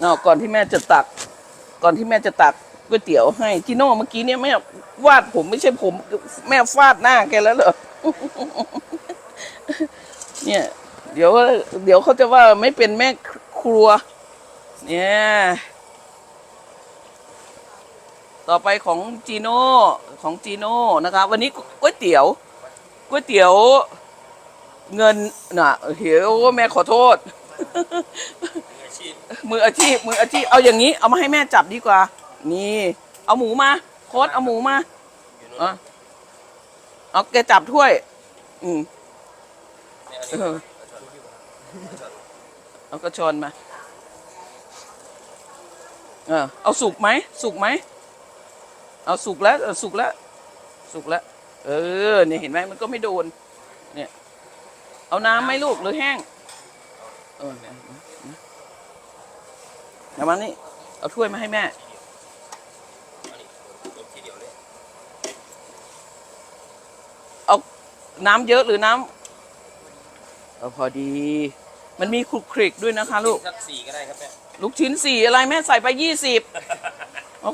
เนาะก่อนที่แม่จะตัก ก่อนที่แม่จะตักก๋วยเตี๋ยวให้จิโน่เมื่อกี้เนี่ยแม่วาดผมไม่ใช่ผม แม่ฟาดหน้าแกแล้วเหรอเนี่ย เดี๋ยวเดี๋ยวเขาจะว่าไม่เป็นแม่ครัว เนี่ย ต่อไปของจีโน่ของจีโน่นะคะวันนี้ก๋วยเตี๋ยวก๋วยเตี๋ยว เงินน่ะเหียวแม่ขอโทษ อาชีพมืออาชีพมืออาชีพเอาอย่างนี้เอามาให้แม่จับดีกว่า นี่ เอาหมูมา โค้ดเอาหมูมาอยู่นู้นเอาเอาแกจับถ้วย อืมเนี่ยอันเอนี้อเอากระชอนมา เออเอาสุกไหมสุกไหมเอาสุกแล้วเออสุกแล้วสุกแล้ว เออเนี่ยเห็นไหมมันก็ไม่โดน เนี่ย เอาน้ำไหมลูกหรือแห้ง เออ เนี่ยเอามานี่ เอาถ้วยมาให้แม่อันนี้รวมทีเดียวเลยเอาน้ำเยอะหรือน้ำเอาพอดี มันมีคลุกคลิกด้วยนะคะ ลูก สักสี่ก็ได้ครับแม่ลูกชิ้นสี่อะไรแม่ใส่ไปยี่สิบ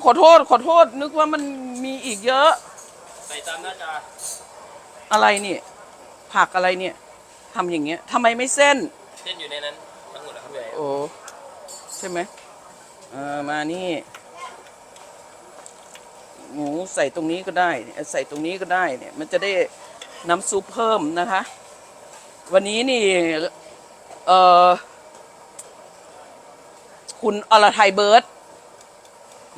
ขอโทษ ขอโทษ นึกว่ามันมีอีกเยอะ ใส่ตามหน้าจาอะไรเนี่ย ผักอะไรเนี่ยทำอย่างเงี้ยทำไมไม่เส้น เส้นอยู่ในนั้นทั้งหมดนะครับแม่โอ้ใช่ไหม เออมานี่ หมูใส่ตรงนี้ก็ได้ ใส่ตรงนี้ก็ได้เนี่ย มันจะได้น้ำซุปเพิ่มนะคะ วันนี้นี่เออคุณอรไทยเบิร์ต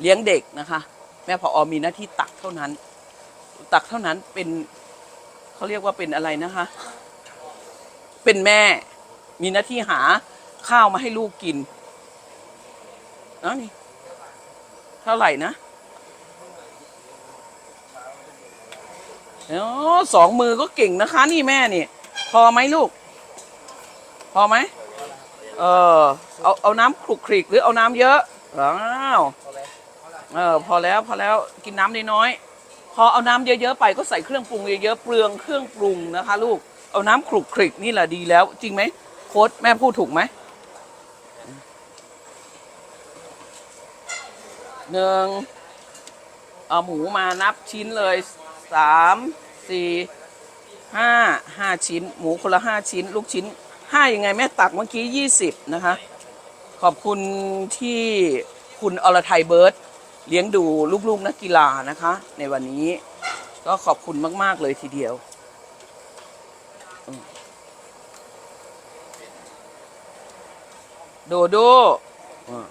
เลี้ยงเด็กนะคะ แม่พออมีหน้าที่ตักเท่านั้น ตักเท่านั้นเป็นเขาเรียกว่าเป็นอะไรนะคะ เป็นแม่มีหน้าที่หาข้าวมาให้ลูกกิน เอานี่เท่าไหร่นะอ๋อสองมือก็เก่งนะคะ นี่แม่นี่ พอไหมลูก พอไหมเออเอาเอาน้ำคลุกคลิกหรือเอาน้ำเยอะอ้าวเออพอแล้วพอแล้วกินน้ำน้อยๆพอเอาน้ำเยอะๆไปก็ใส่เครื่องปรุงเยอะๆเปลืองเครื่องปรุงนะคะ ลูกเอาน้ำคลุกคลิกนี่แหละดีแล้ว จริงไหมโค้ดแม่พูดถูกไหม หนึ่งเอาหมูมานับชิ้นเลยสามสี่ห้าห้าชิ้น หมูคนละห้าชิ้น ลูกชิ้นห้ายังไงแม่ตักเมื่อกี้ยี่สิบนะคะ ขอบคุณที่คุณอรไทยเบิร์ตเลี้ยงดูลูกๆนักกีฬานะคะ ในวันนี้ก็ขอบคุณมาก ๆ เลยทีเดียว โดโดอ่า